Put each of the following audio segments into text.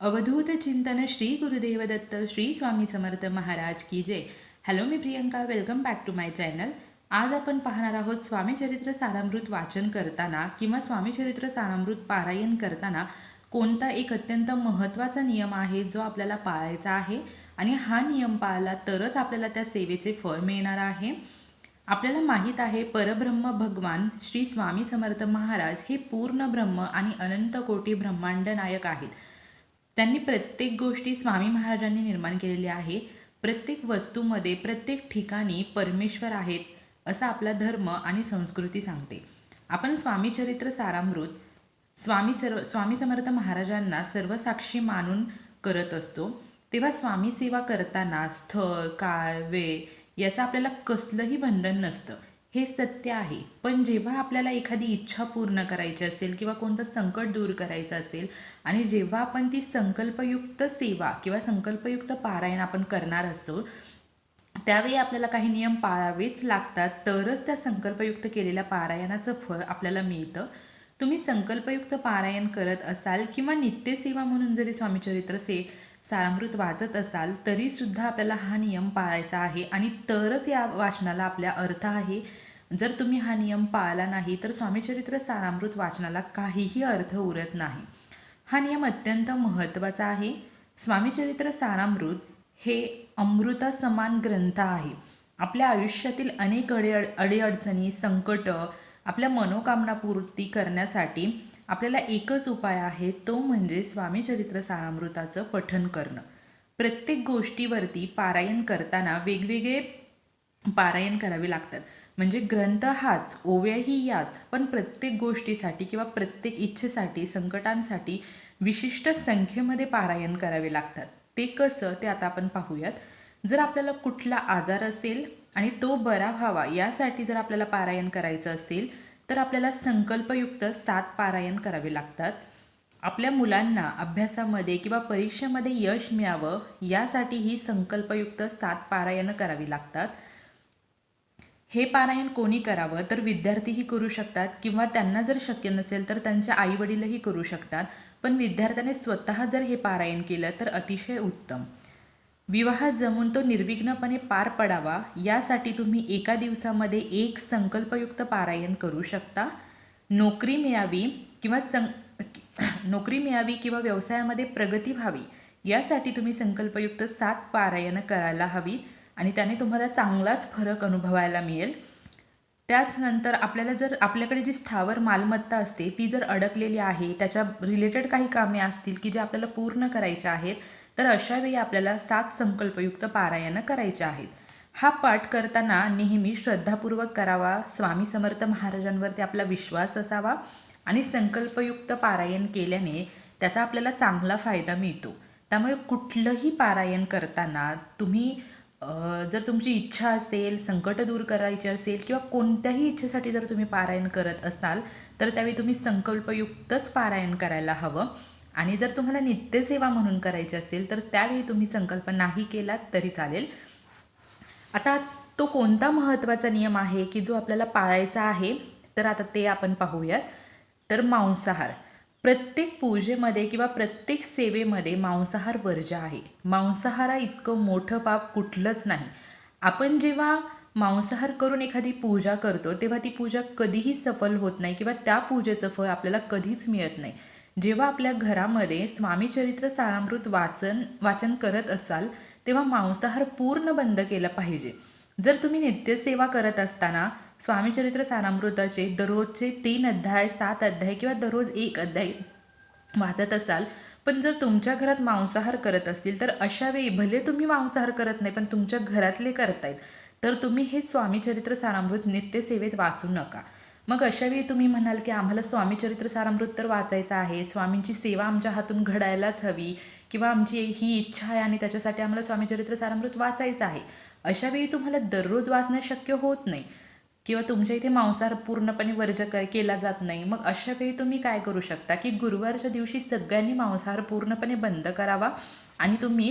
अवधूत चिंतन श्री गुरुदेव दत्त श्री स्वामी समर्थ महाराज की जय. Hello me Priyanka welcome back to my channel आज आपण पाहणार आहोत स्वामी चरित्र सारामृत वाचन करताना किंवा स्वामी चरित्र सारामृत पारायण करताना कोणता एक अत्यंत महत्त्वाचा नियम आहे जो आपल्याला पाळायचा आहे? आणि हा नियम पाळला तरच आपल्याला त्या सेवेचे फळ मिळणार आहे. आपल्याला माहीत आहे परब्रह्म भगवान श्री स्वामी समर्थ महाराज हे पूर्ण ब्रह्म आणि अनंत कोटी ब्रह्मांड नायक आहेत. त्यांनी प्रत्येक गोष्टी स्वामी महाराजांनी निर्माण केलेल्या आहे प्रत्येक वस्तूमध्ये प्रत्येक ठिकाणी परमेश्वर आहेत असा आपला धर्म आणि संस्कृती सांगते. आपण स्वामी चरित्र सारामृत स्वामी सर्व स्वामी समर्थ महाराजांना सर्वसाक्षी मानून करत असतो. तेव्हा स्वामी सेवा करताना स्थळ काळ वेळ याचं आपल्याला कसलंही बंधन नसतं. हे सत्य आहे. पण जेव्हा आपल्याला एखादी इच्छा पूर्ण करायची असेल किंवा कोणतं संकट दूर करायचं असेल आणि जेव्हा आपण ती संकल्पयुक्त सेवा किंवा संकल्पयुक्त पारायण आपण करणार असतो त्यावेळी आपल्याला काही नियम पाळावेच लागतात. तरच त्या संकल्पयुक्त केलेल्या पारायणाचं फळ आपल्याला मिळतं. तुम्ही संकल्पयुक्त पारायण करत असाल किंवा नित्यसेवा म्हणून जरी स्वामीचरित्र से सारामृत वाचत असाल तरीसुद्धा आपल्याला हा नियम पाळायचा आहे. आणि तरच या वाचनाला आपल्या अर्थ आहे. जर तुम्ही हा नियम पाळला नाही तर स्वामीचरित्र सारामृत वाचनाला काहीही अर्थ उरत नाही. हा नियम अत्यंत महत्त्वाचा आहे. स्वामीचरित्र सारामृत हे अमृतासमान ग्रंथ आहे. आपल्या आयुष्यातील अनेक अडे अडीअडचणी संकट आपल्या मनोकामना पूर्ती करण्यासाठी आपल्याला एकच उपाय आहे तो म्हणजे स्वामी चरित्र सारामृताचं पठन करणं. प्रत्येक गोष्टीवरती पारायण करताना वेगवेगळे पारायण करावे लागतात. म्हणजे ग्रंथ हाच ओव्याही याच पण प्रत्येक गोष्टीसाठी किंवा प्रत्येक इच्छेसाठी संकटांसाठी विशिष्ट संख्येमध्ये पारायण करावे लागतात. ते कसं ते आता आपण पाहूयात. जर आपल्याला कुठला आजार असेल आणि तो बरा व्हावा यासाठी जर आपल्याला पारायण करायचं असेल तर आपल्याला संकल्पयुक्त सात पारायण करावे लागतात. आपल्या मुलांना अभ्यासामध्ये किंवा परीक्षेमध्ये यश मिळावं यासाठी ही संकल्पयुक्त सात पारायणं करावी लागतात. हे पारायण कोणी करावं? तर विद्यार्थीही करू शकतात किंवा त्यांना जर शक्य नसेल तर त्यांच्या आईवडीलही करू शकतात. पण विद्यार्थ्याने स्वतः जर हे पारायण केलं तर अतिशय उत्तम. विवाहात जमून तो निर्विघ्नपणे पार पडावा यासाठी तुम्ही एका दिवसामध्ये एक संकल्पयुक्त पारायण करू शकता. नोकरी मिळावी किंवा सं नोकरी मिळावी किंवा व्यवसायामध्ये प्रगती व्हावी यासाठी तुम्ही संकल्पयुक्त सात पारायणं करायला हवी आणि त्याने तुम्हाला चांगलाच फरक अनुभवायला मिळेल. त्याचनंतर आपल्याला जर आपल्याकडे जी स्थावर मालमत्ता असते ती जर अडकलेली आहे त्याच्या रिलेटेड काही कामे असतील की जे आपल्याला पूर्ण करायच्या आहेत तर अशावेळी आपल्याला सात संकल्पयुक्त पारायणं करायचे आहेत. हा पाठ करताना नेहमी श्रद्धापूर्वक करावा. स्वामी समर्थ महाराजांवरती आपला विश्वास असावा आणि संकल्पयुक्त पारायण केल्याने त्याचा आपल्याला चांगला फायदा मिळतो. त्यामुळे कुठलंही पारायण करताना तुम्ही जर तुमची इच्छा असेल संकट दूर करायची असेल किंवा कोणत्याही इच्छेसाठी जर तुम्ही पारायण करत असाल तर त्यावेळी तुम्ही संकल्पयुक्तच पारायण करायला हवं. आणि जर तुम्हाला नित्यसेवा म्हणून करायची असेल तर त्यावेळी तुम्ही संकल्प नाही केलात तरी चालेल. आता तो कोणता महत्त्वाचा नियम आहे की जो आपल्याला पाळायचा आहे तर आता ते आपण पाहूयात. तर मांसाहार. प्रत्येक पूजेमध्ये किंवा प्रत्येक सेवेमध्ये मांसाहार वर्ज आहे. मांसाहारा इतकं मोठं पाप कुठलंच नाही. आपण जेव्हा मांसाहार करून एखादी पूजा करतो तेव्हा ती पूजा कधीही सफल होत नाही किंवा त्या पूजेचं फळ आपल्याला कधीच मिळत नाही. जेव्हा आपल्या घरामध्ये स्वामीचरित्र सारामृत वाचन वाचन करत असाल तेव्हा मांसाहार पूर्ण बंद केलं पाहिजे. जर तुम्ही नित्यसेवा करत असताना स्वामीचरित्र सारामृताचे दररोजचे तीन अध्याय सात अध्याय किंवा दररोज एक अध्याय वाचत असाल पण जर तुमच्या घरात मांसाहार करत असतील तर अशा वेळी भले तुम्ही मांसाहार करत नाही पण तुमच्या घरातले करतायत तर तुम्ही हे स्वामीचरित्र सारामृत नित्यसेवेत वाचू नका. मग अशावेळी तुम्ही म्हणाल की आम्हाला स्वामीचरित्र सारामृत तर वाचायचं आहे. स्वामींची सेवा आमच्या हातून घडायलाच हवी. किंवा आमची ही इच्छा आहे आणि त्याच्यासाठी आम्हाला स्वामीचरित्र सारामृत वाचायचं आहे. अशावेळी तुम्हाला दररोज वाचणं शक्य होत नाही. किंवा तुमच्या इथे मांसाहार पूर्णपणे वर्ज क केला जात नाही. मग अशा वेळी तुम्ही काय करू शकता की गुरुवारच्या दिवशी सगळ्यांनी मांसाहार पूर्णपणे बंद करावा आणि तुम्ही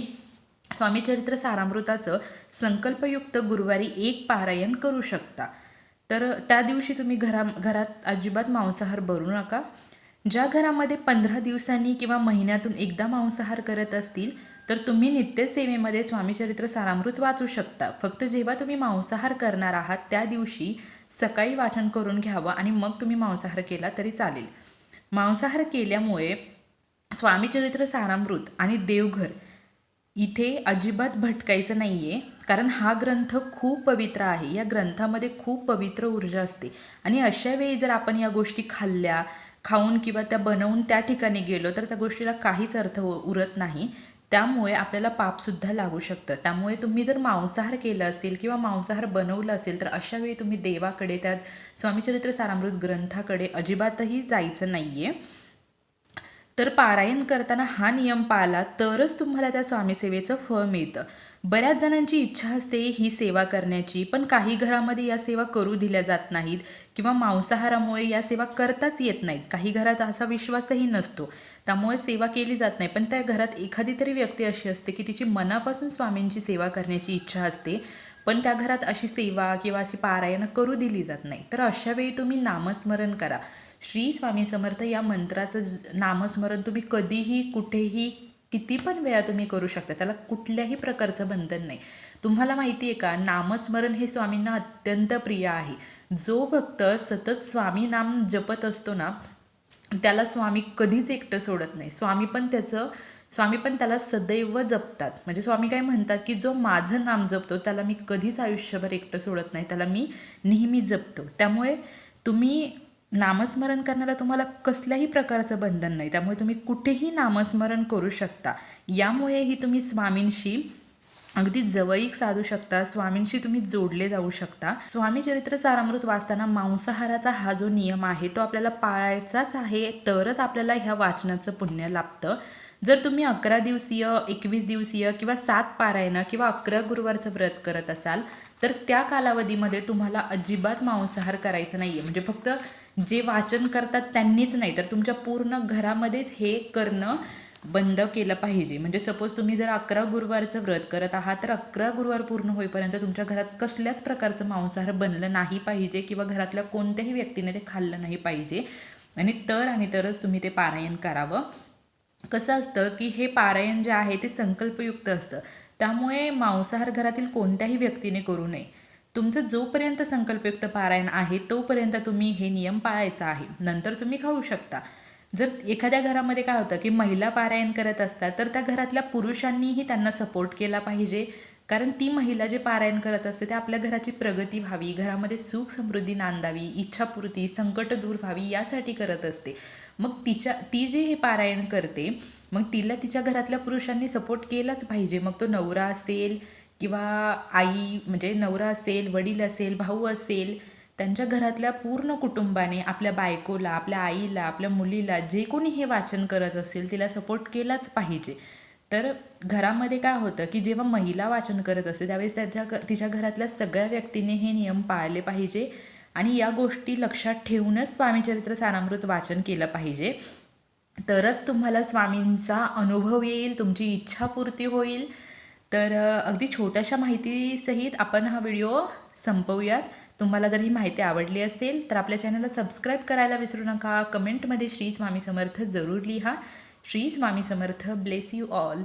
स्वामीचरित्र सारामृताचं संकल्पयुक्त गुरुवारी एक पारायण करू शकता. तर त्या दिवशी तुम्ही घरा घरात अजिबात मांसाहार भरू नका. ज्या घरामध्ये पंधरा दिवसांनी किंवा महिन्यातून एकदा मांसाहार करत असतील तर तुम्ही नित्यसेवेमध्ये स्वामीचरित्र सारामृत वाचू शकता. फक्त जेव्हा तुम्ही मांसाहार करणार आहात त्या दिवशी सकाळी वाचन करून घ्यावं आणि मग तुम्ही मांसाहार केला तरी चालेल. मांसाहार केल्यामुळे स्वामीचरित्र सारामृत आणि देवघर इथे अजिबात भटकायचं नाही आहे कारण हा ग्रंथ खूप पवित्र आहे. या ग्रंथामध्ये खूप पवित्र ऊर्जा असते. आणि अशा वेळी जर आपण या गोष्टी खाल्ल्या खाऊन किंवा त्या बनवून त्या ठिकाणी गेलो तर त्या गोष्टीला काहीच अर्थ उ- उरत नाही. त्यामुळे आपल्याला पापसुद्धा लागू शकतं. त्यामुळे तुम्ही जर मांसाहार केलं असेल किंवा मांसाहार बनवलं असेल तर अशा वेळी तुम्ही देवाकडे त्यात स्वामीचरित्र सारामृत ग्रंथाकडे अजिबातही जायचं नाही आहे तर पारायण करताना हा नियम पाळला तरच तुम्हाला त्या स्वामीसेवेचं फळ मिळतं. बऱ्याच जणांची इच्छा असते ही सेवा करण्याची पण काही घरामध्ये या सेवा करू दिल्या जात नाहीत किंवा मांसाहारामुळे या सेवा करताच येत नाहीत. काही घरात असा विश्वासही नसतो. त्यामुळे सेवा केली जात नाही. पण त्या घरात एखादी तरी व्यक्ती अशी असते की तिची मनापासून स्वामींची सेवा करण्याची इच्छा असते पण त्या घरात अशी सेवा किंवा अशी पारायणं करू दिली जात नाही. तर अशा वेळी तुम्ही नामस्मरण करा. श्री स्वामी समर्थ या मंत्राचं ज- नामस्मरण तुम्ही कधीही कुठेही किती पण वेळा तुम्ही करू शकता. त्याला कुठल्याही प्रकारचं बंधन नाही. तुम्हाला माहिती आहे का नामस्मरण हे स्वामींना अत्यंत प्रिय आहे. जो भक्त सतत स्वामी नाम जपत असतो ना त्याला स्वामी कधीच एकटं सोडत नाही. स्वामी पण त्याचं स्वामी पण त्याला सदैव जपतात. म्हणजे स्वामी काय म्हणतात की जो माझं नाम जपतो त्याला मी कधीच आयुष्यभर एकटं सोडत नाही. त्याला मी नेहमी जपतो. त्यामुळे तुम्ही नामस्मरण करण्याला तुम्हाला कसल्याही प्रकारचं बंधन नाही. त्यामुळे तुम्ही कुठेही नामस्मरण करू शकता. यामुळेही तुम्ही स्वामींशी अगदी जवळीक साधू शकता. स्वामींशी तुम्ही जोडले जाऊ शकता. स्वामी चरित्र सारामृत वाचताना मांसाहाराचा हा जो नियम आहे तो आपल्याला पाळायचाच आहे तरच आपल्याला ह्या वाचनाचं पुण्य लाभतं. जर तुम्ही अकरा दिवसीय एकवीस दिवसीय किंवा सात पारायणं किंवा अकरा गुरुवारचं व्रत करत असाल तर त्या कालावधीमध्ये तुम्हाला अजिबात मांसाहार करायचं नाही आहे म्हणजे फक्त जे वाचन करतात त्यांनीच नाही तर तुमच्या पूर्ण घरामध्येच हे करणं बंद केलं पाहिजे. म्हणजे सपोज तुम्ही जर अकरा गुरुवारचं व्रत करत आहात तर अकरा गुरुवार पूर्ण होईपर्यंत तुमच्या घरात कसल्याच प्रकारचं मांसाहार बनलं नाही पाहिजे किंवा घरातल्या कोणत्याही व्यक्तीने ते खाल्लं नाही पाहिजे. आणि तर आणि तरच तुम्ही ते पारायण करावं. कसं असतं की हे पारायण जे आहे ते संकल्पयुक्त असतं. त्यामुळे मांसाहार घरातील कोणत्याही व्यक्तीने करू नये. तुमचं जोपर्यंत संकल्पयुक्त पारायण आहे तोपर्यंत तुम्ही हे नियम पाळायचा आहे. नंतर तुम्ही खाऊ शकता. जर एखाद्या घरामध्ये काय होतं की महिला पारायण करत असतात तर त्या घरातल्या पुरुषांनीही त्यांना सपोर्ट केला पाहिजे. कारण ती महिला जे पारायण करत असते ते आपल्या घराची प्रगती व्हावी घरामध्ये सुख समृद्धी नांदावी इच्छापूर्ती संकट दूर व्हावी यासाठी करत असते. मग तिच्या ती जे हे पारायण करते मग तिला तिच्या घरातल्या पुरुषांनी सपोर्ट केलाच पाहिजे. मग तो नवरा असेल किंवा आई म्हणजे नवरा असेल वडील असेल भाऊ असेल त्यांच्या घरातल्या पूर्ण कुटुंबाने आपल्या बायकोला आपल्या आईला आपल्या मुलीला जे कोणी हे वाचन करत असेल तिला सपोर्ट केलाच पाहिजे. तर घरामध्ये काय होतं की जेव्हा महिला वाचन करत असते त्यावेळेस त्याच्या तिच्या घरातल्या सगळ्या व्यक्तीने हे नियम पाळले पाहिजे. आणि या गोष्टी लक्षात ठेवूनच स्वामीचरित्र सारामृत वाचन केलं पाहिजे. तरच तुम्हाला स्वामींचा अनुभव येईल तुमची इच्छापूर्ती होईल. तर अगदी छोट्याशा माहितीसहित आपण हा व्हिडिओ संपवूयात. तुम्हाला जर ही माहिती आवडली असेल तर आपल्या चॅनलला सबस्क्राईब करायला विसरू नका. कमेंटमध्ये श्री स्वामी समर्थ जरूर लिहा. Shri Swami Samarth bless you all.